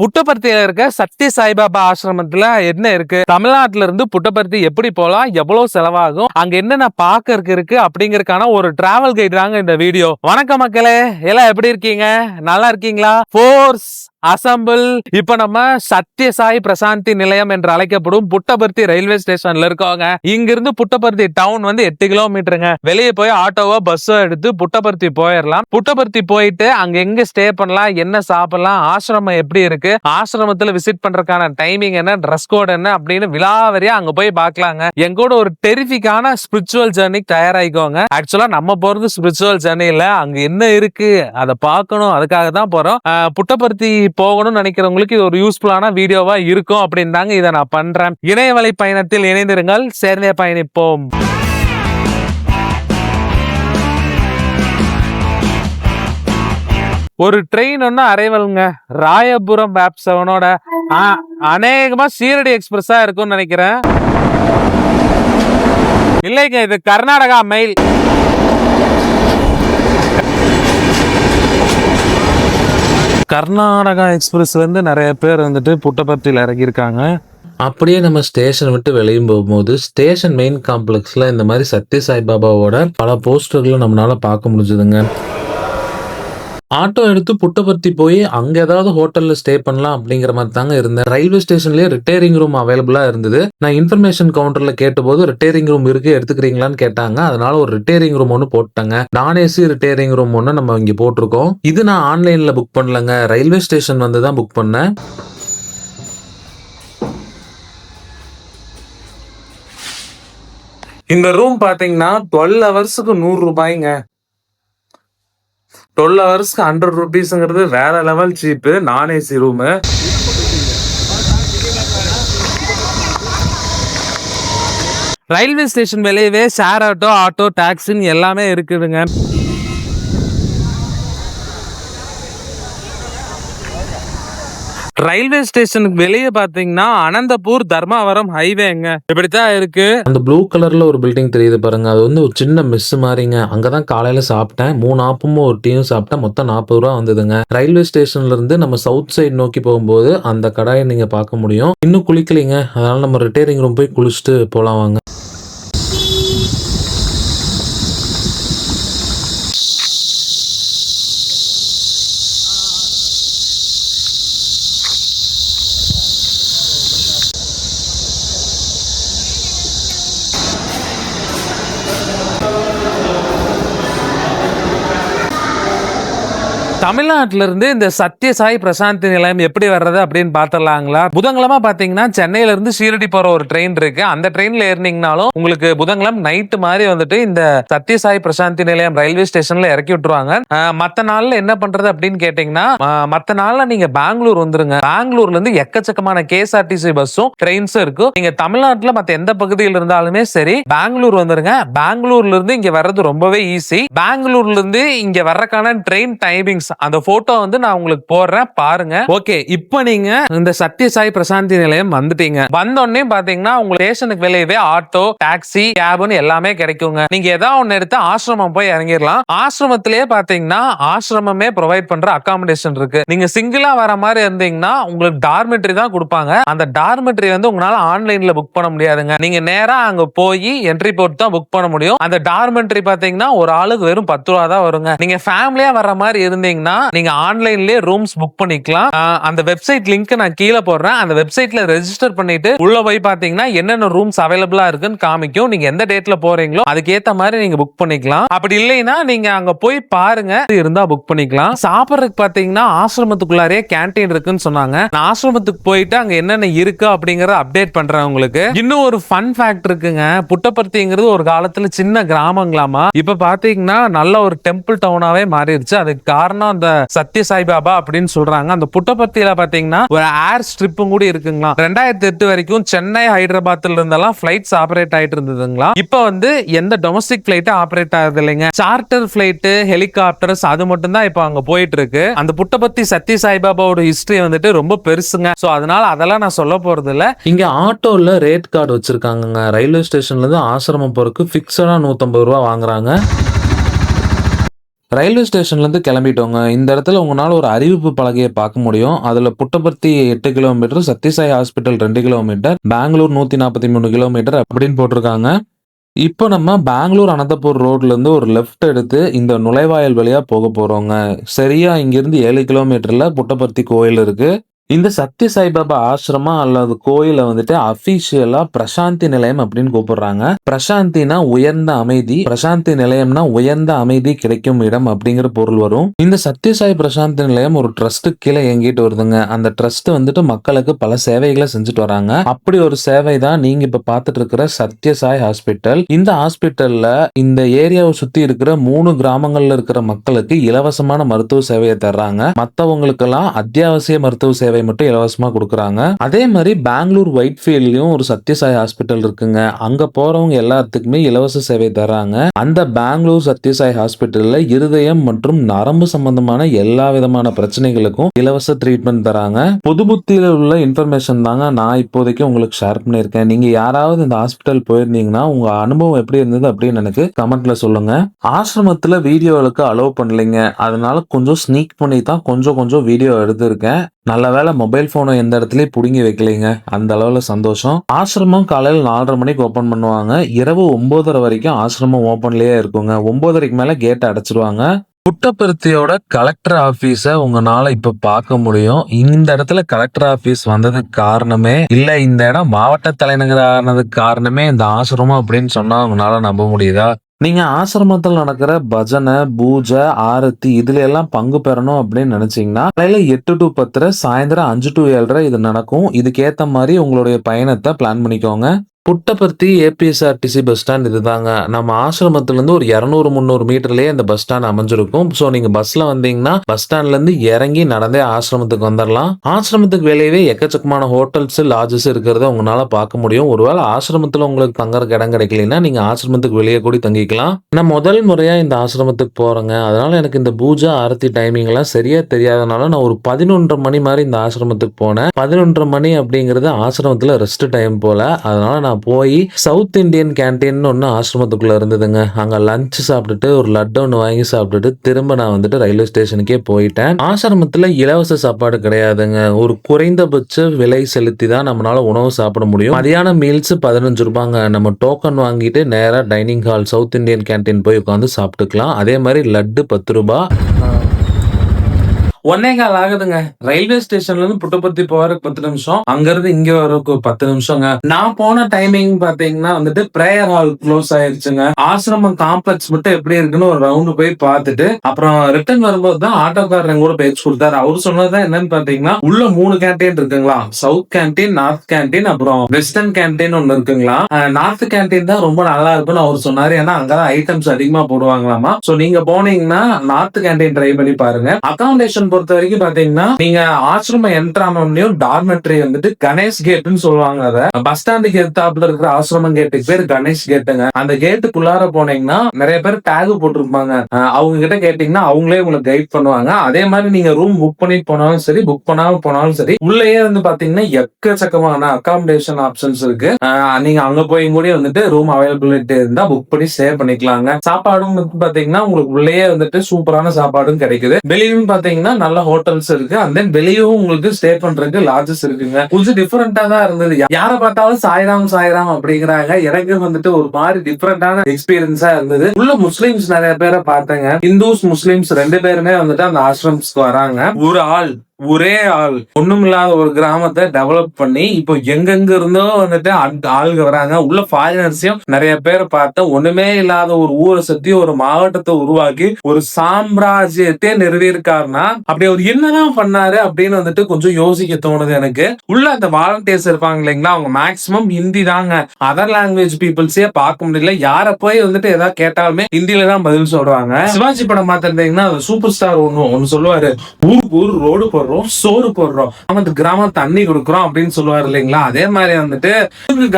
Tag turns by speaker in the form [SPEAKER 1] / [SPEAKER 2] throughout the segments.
[SPEAKER 1] புட்டபர்த்தியில இருக்க சக்தி சாய்பாபா ஆசிரமத்துல என்ன இருக்கு தமிழ்நாட்டுல இருந்து புட்டபர்த்தி எப்படி போகலாம் எவ்வளவு செலவாகும் அங்க என்னென்ன பார்க்க இருக்கு அப்படிங்கறக்கான ஒரு டிராவல் கைடு தாங்க இந்த வீடியோ வணக்கம் மக்களே எல்லாம் எப்படி இருக்கீங்க நல்லா இருக்கீங்களா போர்ஸ் அசம்பிள் இப்ப நம்ம சத்யசாய் பிரசாந்தி நிலையம் என்று அழைக்கப்படும் புட்டபர்த்தி ரயில்வே ஸ்டேஷன்ல இருக்கவங்க இங்கிருந்து புட்டபர்த்தி டவுன் வந்து எட்டு கிலோமீட்டருங்க வெளியே போய் ஆட்டோவோ பஸ்ஸோ எடுத்து புட்டபர்த்தி போயிடலாம் புட்டபர்த்தி போயிட்டு அங்க எங்க ஸ்டே பண்ணலாம் என்ன சாப்பிடலாம் ஆசிரமம் எப்படி இருக்கு ஆசிரமத்துல விசிட் பண்றதுக்கான டைமிங் என்ன ட்ரெஸ் கோட் என்ன அப்படின்னு விலாவரியா அங்க போய் பாக்கலாங்க எங்கூட ஒரு டெரிஃபிக்கான ஸ்பிரிச்சுவல் ஜேர்னிக்கு தயாராகிக்கோங்க ஆக்சுவலா நம்ம போறது ஸ்பிரிச்சுவல் ஜேர்னி இல்ல அங்க என்ன இருக்கு அதை பார்க்கணும் அதுக்காக தான் போறோம் புட்டபர்த்தி போகணும்னு நினைக்கிறவங்களுக்கு இது ஒரு யூஸ்ஃபுல்லான வீடியோவா இருக்கும் அப்படின்னாங்க இதை நான் பண்றேன் இணையவழி பயணத்தில் இணைந்திருங்கள் சேர்ந்தே பயணிப்போம் ஒரு ட்ரெயின் ஒன்று அரைவலுங்க ராயபுரம் ஆப் செவனோட அநேகமா சீரடி எக்ஸ்பிரஸா இருக்கும்னு நினைக்கிறேன் இல்லைங்க இது கர்நாடகா மெயில் கர்நாடகா வந்து நிறைய பேர் வந்துட்டு புட்டபர்த்தியில் இறங்கியிருக்காங்க அப்படியே நம்ம ஸ்டேஷன் விட்டு வெளியும் போகும்போது ஸ்டேஷன் மெயின் காம்ப்ளெக்ஸில் இந்த மாதிரி சத்ய சாய்பாபாவோட பல போஸ்டர்களும் நம்மளால் பார்க்க முடிஞ்சதுங்க ஆட்டோ எடுத்து புட்டபர்த்தி போய் அங்கே ஏதாவது ஹோட்டலில் ஸ்டே பண்ணலாம் அப்படிங்கிற மாதிரி தாங்க இருந்தேன் ரயில்வே ஸ்டேஷன்லேயே ரிட்டையரிங் ரூம் அவைலபிளாக இருந்தது நான் இன்ஃபர்மேஷன் கவுண்டரில் கேட்டபோது ரிட்டையரிங் ரூம் இருக்குது எடுத்துக்கிறீங்களான்னு கேட்டாங்க அதனால ஒரு ரிட்டையரிங் ரூம் ஒன்று போட்டாங்க நான் ஏசி ரிட்டையரிங் ரூம் ஒன்று நம்ம இங்கே போட்டிருக்கோம் இது நான் ஆன்லைனில் புக் பண்ணலங்க ரயில்வே ஸ்டேஷன் வந்து தான் புக் பண்ணேன் இந்த ரூம் பார்த்தீங்கன்னா டுவெல் ஹவர்ஸுக்கு நூறு ரூபாய்ங்க டுவெல் ஹவர்ஸ்க்கு ஹண்ட்ரட் ருபீஸ்ங்கிறது வேற லெவல் சீப்பு நான் ஏசி ரூமு ரயில்வே ஸ்டேஷன் வெளியவே ஷேர் ஆட்டோ ஆட்டோ டாக்ஸின்னு எல்லாமே இருக்குதுங்க ரயில்வே ஸ்டேஷனுக்கு வெளியே பாத்தீங்கன்னா அனந்தபூர் தர்மாவரம் ஹைவேங்க இப்படித்தான் இருக்கு அந்த ப்ளூ கலர்ல ஒரு பில்டிங் தெரியுது பாருங்க அது வந்து ஒரு சின்ன மிஸ் மாதிரிங்க அங்கதான் காலையில சாப்பிட்டேன் மூணு ஆப்பமும் ஒரு டீயும் சாப்பிட்டேன் மொத்தம் நாற்பது ரூபா வந்ததுங்க ரயில்வே ஸ்டேஷன்ல இருந்து நம்ம சவுத் சைடு நோக்கி போகும்போது அந்த கடையை நீங்க பார்க்க முடியும் இன்னும் குளிக்கலைங்க அதனால நம்ம ரிட்டையரிங் ரூம் போய் குளிச்சுட்டு போலாம் வாங்க தமிழ்நாட்டிலிருந்து இந்த சத்யசாய் பிரசாந்த் நிலையம் எப்படி வர்றது அப்படின்னு பார்த்துடலாங்களா புதன்கிழமை பார்த்தீங்கன்னா சென்னையிலேருந்து ஷீரடி போகிற ஒரு ட்ரெயின் இருக்கு அந்த ட்ரெயினில் ஏறினீங்கனாலும் உங்களுக்கு புதன்கிழமை நைட்டு மாதிரி வந்துட்டு இந்த சத்யசாய் பிரசாந்தி நிலையம் ரயில்வே ஸ்டேஷனில் இறக்கி விட்டுருவாங்க மற்ற நாளில் என்ன பண்ணுறது அப்படின்னு கேட்டிங்கன்னா மற்ற நாளில் நீங்கள் பெங்களூர் வந்துருங்க பெங்களூர்லேருந்து எக்கச்சக்கமான கேஎஸ்ஆர்டிசி பஸ்ஸும் ட்ரெயின்ஸும் இருக்கும் நீங்கள் தமிழ்நாட்டில் மற்ற எந்த பகுதியில் இருந்தாலுமே சரி பெங்களூர் வந்துருங்க பெங்களூர்லேருந்து இங்கே வர்றது ரொம்பவே ஈஸி இருந்து இங்கே வர்றக்கான ட்ரெயின் டைமிங்ஸ் அந்த போட்டோ வந்து நான் உங்களுக்கு போடுறேன் பாருங்க ஓகே இப்போ நீங்க இந்த சத்யசாய் பிரசாந்தி நிலையம் வந்துட்டீங்க வந்தோடனே பாத்தீங்கன்னா உங்க ஸ்டேஷனுக்கு வெளியவே ஆட்டோ டாக்ஸி கேபுன்னு எல்லாமே கிடைக்குங்க நீங்க ஏதாவது ஒண்ணு எடுத்து ஆசிரமம் போய் இறங்கிடலாம் ஆசிரமத்திலேயே பாத்தீங்கன்னா ஆசிரமமே ப்ரொவைட் பண்ற அகாமடேஷன் இருக்கு நீங்க சிங்கிளா வர மாதிரி இருந்தீங்கன்னா உங்களுக்கு டார்மெட்ரி தான் கொடுப்பாங்க அந்த டார்மெட்ரி வந்து உங்களால ஆன்லைன்ல புக் பண்ண முடியாதுங்க நீங்க நேரா அங்க போய் என்ட்ரி போட்டு தான் புக் பண்ண முடியும் அந்த டார்மெட்ரி பாத்தீங்கன்னா ஒரு ஆளுக்கு வெறும் பத்து ரூபா தான் வருங்க நீங்க ஃபேமிலியா வர மாதிரி இருந்தீங்கன்னா அப்படின்னா நீங்க ஆன்லைன்லயே ரூம்ஸ் புக் பண்ணிக்கலாம் அந்த வெப்சைட் லிங்க் நான் கீழே போடுறேன் அந்த வெப்சைட்ல ரெஜிஸ்டர் பண்ணிட்டு உள்ள போய் பாத்தீங்கன்னா என்னென்ன ரூம்ஸ் அவைலபிளா இருக்குன்னு காமிக்கும் நீங்க எந்த டேட்ல போறீங்களோ அதுக்கேத்த மாதிரி நீங்க புக் பண்ணிக்கலாம் அப்படி இல்லைன்னா நீங்க அங்க போய் பாருங்க இருந்தா புக் பண்ணிக்கலாம் சாப்பிட்றதுக்கு பாத்தீங்கன்னா ஆசிரமத்துக்குள்ளாரே கேன்டீன் இருக்குன்னு சொன்னாங்க நான் ஆசிரமத்துக்கு போயிட்டு அங்க என்னென்ன இருக்கு அப்படிங்கறத அப்டேட் பண்றேன் உங்களுக்கு இன்னும் ஒரு ஃபன் ஃபேக்ட் இருக்குங்க புட்டபர்த்திங்கிறது ஒரு காலத்துல சின்ன கிராமங்களாமா இப்ப பாத்தீங்கன்னா நல்ல ஒரு டெம்பிள் டவுனாவே மாறிடுச்சு அதுக்கு காரணம் அந்த சத்ய சாய்பாபா அப்படின்னு சொல்றாங்க அந்த புட்டபர்த்தியில பாத்தீங்கன்னா ஒரு ஏர் ஸ்ட்ரிப்பும் கூட இருக்குங்களா ரெண்டாயிரத்தி எட்டு வரைக்கும் சென்னை ஹைதராபாத்ல இருந்தெல்லாம் பிளைட்ஸ் ஆபரேட் ஆயிட்டு இருந்ததுங்களா இப்போ வந்து எந்த டொமஸ்டிக் பிளைட்டும் ஆபரேட் ஆகுது இல்லைங்க சார்ட்டர் பிளைட் ஹெலிகாப்டர்ஸ் அது மட்டும் தான் இப்போ அங்க போயிட்டு இருக்கு அந்த புட்டபர்த்தி சத்ய சாய்பாபாவோட ஹிஸ்டரி வந்துட்டு ரொம்ப பெருசுங்க ஸோ அதனால அதெல்லாம் நான் சொல்ல போறது இல்ல இங்க ஆட்டோல ரேட் கார்டு வச்சிருக்காங்க ரயில்வே ஸ்டேஷன்ல இருந்து ஆசிரமம் போறதுக்கு பிக்சடா நூத்தம்பது ரூபா வாங்குறாங்க ரயில்வே ஸ்டேஷன்லேருந்து கிளம்பிட்டோங்க இந்த இடத்துல உங்களால் ஒரு அறிவிப்பு பலகையை பார்க்க முடியும் அதில் புட்டபர்த்தி எட்டு கிலோமீட்டர் சத்தியசாய் ஹாஸ்பிட்டல் ரெண்டு கிலோமீட்டர் பெங்களூர் நூற்றி நாற்பத்தி மூணு கிலோமீட்டர் அப்படின்னு போட்டிருக்காங்க இப்போ நம்ம பெங்களூர் அனந்தபூர் ரோட்லேருந்து ஒரு லெஃப்ட் எடுத்து இந்த நுழைவாயல் வழியாக போக போகிறோங்க சரியாக இங்கேருந்து ஏழு கிலோமீட்டரில் புட்டபர்த்தி கோயில் இருக்குது இந்த சத்ய சாய்பாபா ஆசிரமம் அல்லது கோயிலை வந்துட்டு அபிஷியலா பிரசாந்தி நிலையம் அப்படின்னு கூப்பிடுறாங்க பிரசாந்தினா உயர்ந்த அமைதி பிரசாந்தி நிலையம்னா உயர்ந்த அமைதி கிடைக்கும் இடம் அப்படிங்கிற பொருள் வரும் இந்த சத்யசாய் பிரசாந்தி நிலையம் ஒரு ட்ரஸ்ட் கீழே எங்கிட்டு வருதுங்க அந்த ட்ரஸ்ட் வந்துட்டு மக்களுக்கு பல சேவைகளை செஞ்சுட்டு வராங்க அப்படி ஒரு சேவை தான் நீங்க இப்ப பாத்துட்டு இருக்கிற சத்யசாய் ஹாஸ்பிட்டல் இந்த ஹாஸ்பிட்டல்ல இந்த ஏரியாவை சுத்தி இருக்கிற மூணு கிராமங்கள்ல இருக்கிற மக்களுக்கு இலவசமான மருத்துவ சேவையை தர்றாங்க மத்தவங்களுக்கெல்லாம் அத்தியாவசிய மருத்துவ சேவை சேவை மட்டும் இலவசமாக கொடுக்குறாங்க அதே மாதிரி பெங்களூர் ஒயிட் ஃபீல்ட்லயும் ஒரு சத்யசாய் ஹாஸ்பிட்டல் இருக்குங்க அங்க போறவங்க எல்லாத்துக்குமே இலவச சேவை தராங்க அந்த பெங்களூர் சத்யசாய் ஹாஸ்பிட்டல்ல இருதயம் மற்றும் நரம்பு சம்பந்தமான எல்லா விதமான பிரச்சனைகளுக்கும் இலவச ட்ரீட்மெண்ட் தராங்க புது புத்தியில உள்ள இன்ஃபர்மேஷன் தாங்க நான் இப்போதைக்கு உங்களுக்கு ஷேர் பண்ணியிருக்கேன் நீங்க யாராவது இந்த ஹாஸ்பிட்டல் போயிருந்தீங்கன்னா உங்க அனுபவம் எப்படி இருந்தது அப்படின்னு எனக்கு கமெண்ட்ல சொல்லுங்க ஆசிரமத்துல வீடியோவுக்கு அலோவ் பண்ணலைங்க அதனால கொஞ்சம் ஸ்னீக் பண்ணி தான் கொஞ்சம் கொஞ்சம் வீடியோ எடுத்திருக்கேன் நல்ல வேலை மொபைல் ஃபோனை எந்த இடத்துலையும் பிடுங்கி வைக்கலைங்க அந்த அளவுல சந்தோஷம் ஆசிரமம் காலையில் நாலரை மணிக்கு ஓப்பன் பண்ணுவாங்க இரவு ஒம்போதரை வரைக்கும் ஆசிரமம் ஓப்பன்லேயே இருக்குங்க ஒம்போதரைக்கு மேலே கேட்டை அடைச்சிடுவாங்க குட்டப்பருத்தியோட கலெக்டர் ஆஃபீஸை உங்களால இப்போ பார்க்க முடியும் இந்த இடத்துல கலெக்டர் ஆஃபீஸ் வந்ததுக்கு காரணமே இல்லை இந்த இடம் மாவட்ட தலைநகரானதுக்கு ஆனதுக்கு காரணமே இந்த ஆசிரமம் அப்படின்னு சொன்னால் உங்களால நம்ப முடியுதா நீங்கள் ஆசிரமத்தில் நடக்கிற பஜனை பூஜை ஆரத்தி இதுல எல்லாம் பங்கு பெறணும் அப்படின்னு நினச்சிங்கன்னா காலையில் எட்டு டு பத்தரை சாயந்தரம் அஞ்சு டு ஏழரை இது நடக்கும் இதுக்கேற்ற மாதிரி உங்களுடைய பயணத்தை பிளான் பண்ணிக்கோங்க புட்டபர்த்தி ஏபிஎஸ்ஆர்டிசி பஸ் ஸ்டாண்ட் இதுதாங்க நம்ம ஆசிரமத்திலேருந்து ஒரு இரநூறு முந்நூறு மீட்டர்லேயே இந்த பஸ் ஸ்டாண்ட் அமைஞ்சிருக்கும் ஸோ நீங்கள் பஸ்ஸில் வந்தீங்கன்னா பஸ் ஸ்டாண்ட்லேருந்து இறங்கி நடந்தே ஆசிரமத்துக்கு வந்துடலாம் ஆசிரமத்துக்கு வெளியவே எக்கச்சக்கமான ஹோட்டல்ஸ் லாஜஸ் இருக்கிறத உங்களால் பார்க்க முடியும் ஒருவேளை ஆசிரமத்தில் உங்களுக்கு தங்குறக்கு இடம் கிடைக்கலன்னா நீங்கள் ஆசிரமத்துக்கு வெளியே கூடி தங்கிக்கலாம் நான் முதல் முறையாக இந்த ஆசிரமத்துக்கு போகிறேங்க அதனால் எனக்கு இந்த பூஜா ஆரத்தி டைமிங்லாம் சரியாக தெரியாதனால நான் ஒரு பதினொன்றரை மணி மாதிரி இந்த ஆசிரமத்துக்கு போனேன் பதினொன்றரை மணி அப்படிங்கிறது ஆசிரமத்தில் ரெஸ்ட் டைம் போல் அதனால் நான் நான் போய் சவுத் இந்தியன் கேன்டீன் ஒன்று ஆசிரமத்துக்குள்ளே இருந்ததுங்க அங்கே லஞ்ச் சாப்பிட்டுட்டு ஒரு லட்டு ஒன்று வாங்கி சாப்பிட்டுட்டு திரும்ப நான் வந்துட்டு ரயில்வே ஸ்டேஷனுக்கே போயிட்டேன் ஆசிரமத்தில் இலவச சாப்பாடு கிடையாதுங்க ஒரு குறைந்தபட்ச விலை செலுத்தி தான் நம்மளால உணவு சாப்பிட முடியும் மதியான மீல்ஸ் பதினஞ்சு ரூபாங்க நம்ம டோக்கன் வாங்கிட்டு நேராக dining hall south Indian canteen போய் உட்காந்து சாப்பிட்டுக்கலாம் அதே மாதிரி லட்டு பத்து ரூபாய் ஒன்னே கால் ஆகுதுங்க ரயில்வே ஸ்டேஷன்ல இருந்து புட்டப்பத்தி போறதுக்கு பத்து நிமிஷம் அங்க இருந்து இங்க வரக்கு பத்து நிமிஷங்க நான் போன டைமிங் பாத்தீங்கன்னா வந்துட்டு பிரேயர் ஹால் க்ளோஸ் ஆயிருச்சுங்க ஆசிரமம் காம்ப்ளெக்ஸ் மட்டும் எப்படி இருக்குன்னு ஒரு ரவுண்டு போய் பார்த்துட்டு அப்புறம் ரிட்டர்ன் வரும்போது தான் ஆட்டோக்காரன் கூட பேச்சு கொடுத்தாரு அவர் சொன்னதுதான் என்னன்னு பாத்தீங்கன்னா உள்ள மூணு கேன்டீன் இருக்குங்களா சவுத் கேன்டீன் நார்த் கேன்டீன் அப்புறம் வெஸ்டர்ன் கேன்டீன் ஒன்னு இருக்குங்களா நார்த் கேன்டீன் தான் ரொம்ப நல்லா இருக்குன்னு அவர் சொன்னாரு ஏன்னா அங்கதான் ஐட்டம்ஸ் அதிகமா போடுவாங்களாமா சோ நீங்க போனீங்கன்னா நார்த் கேன்டீன் ட்ரை பண்ணி பாருங்க அகாமடேஷன் பொறுத்த வரைக்கும் பாத்தீங்கன்னா நீங்க ஆசிரம என்ட்ராமம்லயும் டார்மெட்ரி வந்துட்டு கணேஷ் கேட்னு சொல்லுவாங்க அதை பஸ் ஸ்டாண்டுக்கு எத்தாப்புல இருக்கிற ஆசிரமம் கேட்டுக்கு பேர் கணேஷ் கேட்டுங்க அந்த கேட்டுக்குள்ளார போனீங்கன்னா நிறைய பேர் டேகு போட்டிருப்பாங்க அவங்க கிட்ட கேட்டீங்கன்னா அவங்களே உங்களை கைட் பண்ணுவாங்க அதே மாதிரி நீங்க ரூம் புக் பண்ணிட்டு போனாலும் சரி புக் பண்ணாம போனாலும் சரி உள்ளேயே வந்து பாத்தீங்கன்னா எக்கச்சக்கமான அகாமடேஷன் ஆப்ஷன்ஸ் இருக்கு நீங்க அங்க போய் கூட வந்துட்டு ரூம் அவைலபிலிட்டி இருந்தா புக் பண்ணி ஸ்டே பண்ணிக்கலாங்க சாப்பாடும் பாத்தீங்கன்னா உங்களுக்கு உள்ளேயே வந்துட்டு சூப்பரான சாப்பாடும் கிடைக்குது வெளியும் பாத்தீங்கன்னா நல்ல ஹோட்டல்ஸ் இருக்கு அண்ட் தென் வெளியும் உங்களுக்கு ஸ்டே பண்றதுக்கு லாட்ஜஸ் இருக்குங்க கொஞ்சம் டிஃப்ரெண்டா தான் இருந்தது யாரை பார்த்தாலும் சாய்ராம் சாய்ராம் அப்படிங்கிறாங்க எனக்கு வந்துட்டு ஒரு மாதிரி டிஃப்ரெண்டான எக்ஸ்பீரியன்ஸா இருந்தது உள்ள முஸ்லிம்ஸ் நிறைய பேரை பார்த்தேங்க இந்துஸ் முஸ்லிம்ஸ் ரெண்டு பேருமே வந்துட்டு அந்த ஆசிரம்ஸ்க்கு வராங்க ஒரு ஆள் ஒரே ஆள் ஒண்ணும் இல்லாத ஒரு கிராமத்தை டெவலப் பண்ணி இப்போ எங்கெங்க இருந்தோ வந்துட்டு ஆளுங்க வராங்க உள்ள ஃபாரினர்ஸையும் நிறைய பேர் பார்த்தா ஒண்ணுமே இல்லாத ஒரு ஊரை சுத்தி ஒரு மாவட்டத்தை உருவாக்கி ஒரு சாம்ராஜ்யத்தை நிறுவியிருக்காருன்னா அப்படி அவர் என்னதான் பண்ணாரு அப்படின்னு வந்துட்டு கொஞ்சம் யோசிக்க தோணுது எனக்கு உள்ள அந்த வாலண்டியர்ஸ் இருப்பாங்க இல்லைங்களா அவங்க மேக்சிமம் ஹிந்தி தாங்க அதர் லாங்குவேஜ் பீப்புள்ஸே பார்க்க முடியல யார போய் வந்துட்டு ஏதாவது கேட்டாலுமே ஹிந்தியில தான் பதில் சொல்றாங்க சிவாஜி படம் பார்த்திருந்தீங்கன்னா சூப்பர் ஸ்டார் ஒன்னு ஒன்னு சொல்லுவாரு ஊருக்கு ஊர் ரோடு போடுற போடுறோம் சோறு போடுறோம் நம்ம அந்த கிராமம் தண்ணி கொடுக்குறோம் அப்படின்னு சொல்லுவார் இல்லைங்களா அதே மாதிரி வந்துட்டு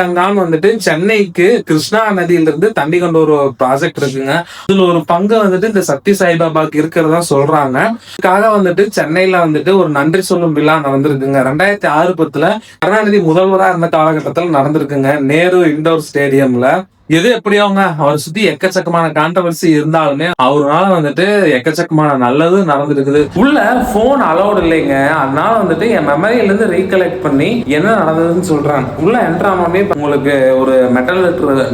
[SPEAKER 1] கங்கான்னு வந்துட்டு சென்னைக்கு கிருஷ்ணா நதியிலிருந்து தண்ணி கொண்டு ஒரு ப்ராஜெக்ட் இருக்குங்க இதுல ஒரு பங்கு வந்துட்டு இந்த சக்தி சாய்பாபாக்கு இருக்கிறதா சொல்றாங்க அதுக்காக வந்துட்டு சென்னையில வந்துட்டு ஒரு நன்றி சொல்லும் விழா நடந்திருக்குங்க ரெண்டாயிரத்தி ஆறு பத்துல கருணாநிதி முதல்வரா இருந்த காலகட்டத்தில் நடந்திருக்குங்க நேரு இண்டோர் ஸ்டேடியம்ல எது எப்படி அவங்க அவரை சுத்தி எக்கச்சக்கமான கான்ட்ரவர்சி இருந்தாலுமே அவருனால வந்துட்டு எக்கச்சக்கமான நல்லது நடந்துருக்குது உள்ள போன் அலௌட் இல்லைங்க அதனால வந்துட்டு என் மெமரியில இருந்து ரீகலெக்ட் பண்ணி என்ன நடந்ததுன்னு சொல்றாங்க உள்ள என்ட்ராமே உங்களுக்கு ஒரு மெட்டல்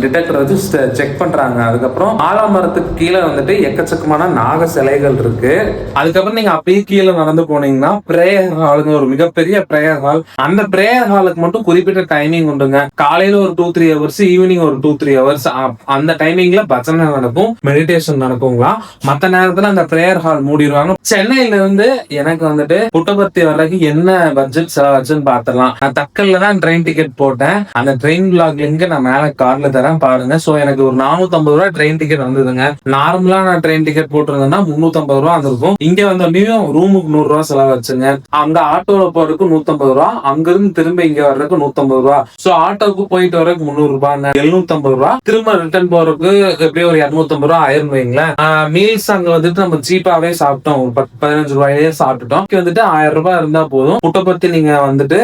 [SPEAKER 1] டிடெக்டர் வச்சு செக் பண்றாங்க அதுக்கப்புறம் ஆலமரத்துக்கு கீழே வந்துட்டு எக்கச்சக்கமான நாக சிலைகள் இருக்கு அதுக்கப்புறம் நீங்க அப்படியே கீழே நடந்து போனீங்கன்னா பிரேயர் ஹாலுங்க ஒரு மிகப்பெரிய பிரேயர் ஹால் அந்த பிரேயர் ஹாலுக்கு மட்டும் குறிப்பிட்ட டைமிங் உண்டுங்க காலையில ஒரு டூ த்ரீ ஹவர்ஸ் ஈவினிங் ஒரு டூ த்ரீ ஹவர்ஸ் அந்த டைமிங்ல பஜனை நடக்கும் மெடிடேஷன் நடக்கும்லாம் மத்த நேரத்துல அந்த பிரேயர் ஹால் மூடிடுவாங்க சென்னையில இருந்து எனக்கு வந்துட்டு புட்டபர்த்தி வரைக்கும் என்ன பட்ஜெட் செலவாச்சுன்னு பாத்திரலாம் நான் தக்கல்ல தான் ட்ரெயின் டிக்கெட் போட்டேன் அந்த ட்ரெயின் பிளாக் லிங்க் நான் மேல கார்ல தரேன் பாருங்க சோ எனக்கு ஒரு நானூத்தி ஐம்பது ரூபாய் ட்ரெயின் டிக்கெட் வந்ததுங்க நார்மலா நான் ட்ரெயின் டிக்கெட் போட்டிருந்தேன்னா முன்னூத்தி ஐம்பது ரூபா வந்திருக்கும் இங்க வந்தோடனையும் ரூமுக்கு நூறு ரூபா செலவாச்சுங்க அங்க ஆட்டோல போறதுக்கு நூத்தி ஐம்பது ரூபா அங்கிருந்து திரும்ப இங்க வர்றதுக்கு நூத்தி ஐம்பது ரூபா சோ ஆட்டோக்கு போயிட்டு வர்றதுக்கு முந்நூறு ரூபாய் எழுநூத்தி ஐம்பது ரூபா திரும்ப ரிட்டர்ன் போறதுக்கு எப்படியும் ஒரு இரநூத்தம்பது ரூபா ஆயிரம் வைங்களேன் மீல்ஸ் அங்க வந்துட்டு நம்ம சீப்பாவே சாப்பிட்டோம் ஒரு பத்து பதினஞ்சு ரூபாயிலேயே சாப்பிட்டுட்டோம் வந்துட்டு ஆயிரம் ரூபாய் இருந்தா போதும் புட்டை பத்தி நீங்க வந்துட்டு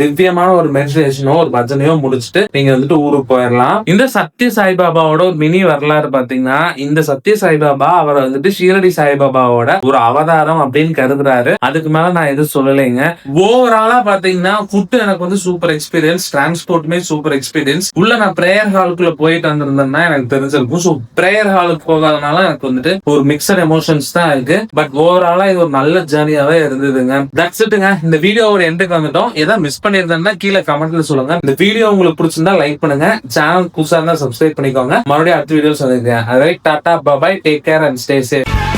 [SPEAKER 1] திவ்யமான ஒரு மெடிடேஷனோ ஒரு பஜனையோ முடிச்சுட்டு நீங்க வந்துட்டு ஊருக்கு போயிடலாம் இந்த சத்ய சாய்பாபாவோட ஒரு மினி வரலாறு பாத்தீங்கன்னா இந்த சத்ய சாய்பாபா அவரை வந்துட்டு ஷீரடி சாய்பாபாவோட ஒரு அவதாரம் அப்படின்னு கருதுறாரு அதுக்கு மேல நான் எதுவும் சொல்லலைங்க ஓவராலா பாத்தீங்கன்னா ஃபுட் எனக்கு வந்து சூப்பர் எக்ஸ்பீரியன்ஸ் டிரான்ஸ்போர்ட்டுமே சூப்பர் எக்ஸ்பீரியன்ஸ் உள்ள நான் பிரேயர் ஹாலுக்குள்ள போயிட்டு வந்திருந்தேன்னா எனக்கு தெரிஞ்சிருக்கும் ஸோ ப்ரேயர் ஹாலுக்கு போகாதனால எனக்கு வந்துட்டு ஒரு மிக்சட் எமோஷன்ஸ் தான் இருக்கு பட் ஓவராலா இது ஒரு நல்ல ஜேர்னியாவே இருந்ததுங்க தட்ஸ் இட்டுங்க இந்த வீடியோவோட எண்டுக்கு வந்துட்டோம் ஏதாவது மிஸ் பண்ணியிருந்தேன்னா கீழே கமெண்ட்ல சொல்லுங்க இந்த வீடியோ உங்களுக்கு பிடிச்சிருந்தா லைக் பண்ணுங்க சேனல் புதுசா இருந்தா சப்ஸ்கிரைப் பண்ணிக்கோங்க மறுபடியும் அடுத்த வீடியோ சொல்லிருக்கேன் அது tata bye bye take care and stay safe